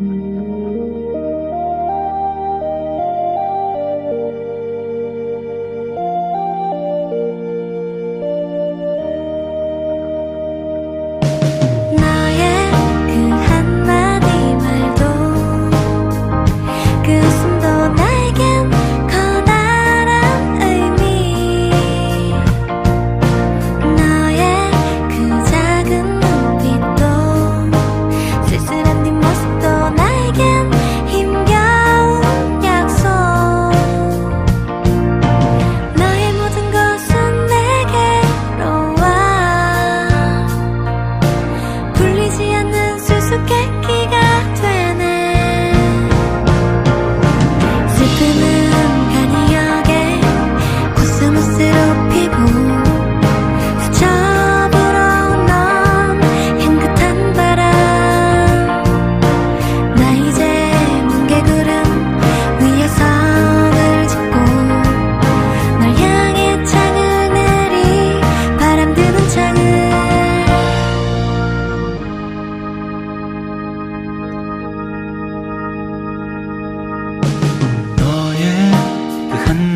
너의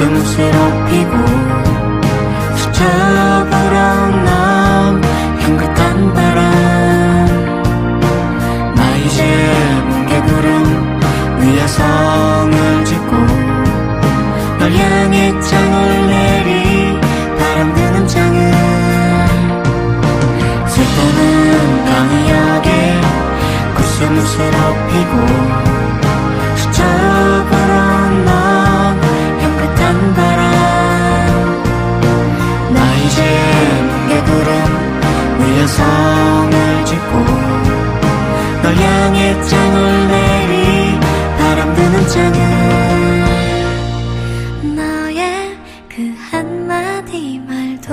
코스모스로 피고 스쳐 불어온 넌 향긋한 바람. 나 이제 뭉게구름 위에 성을 짓고 널 향해 창을 내리 바람 드는 창을. 슬픔은 강이역에 코스모스로 피고 그 한마디 말도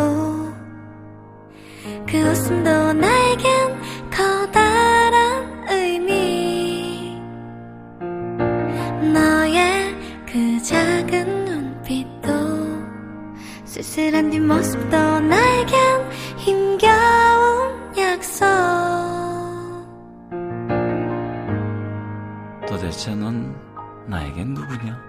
그 웃음도 나에겐 커다란 의미 너의 그 작은 눈빛도 쓸쓸한 뒷모습도 나에겐 힘겨운 약속 도대체 넌 나에겐 누구냐?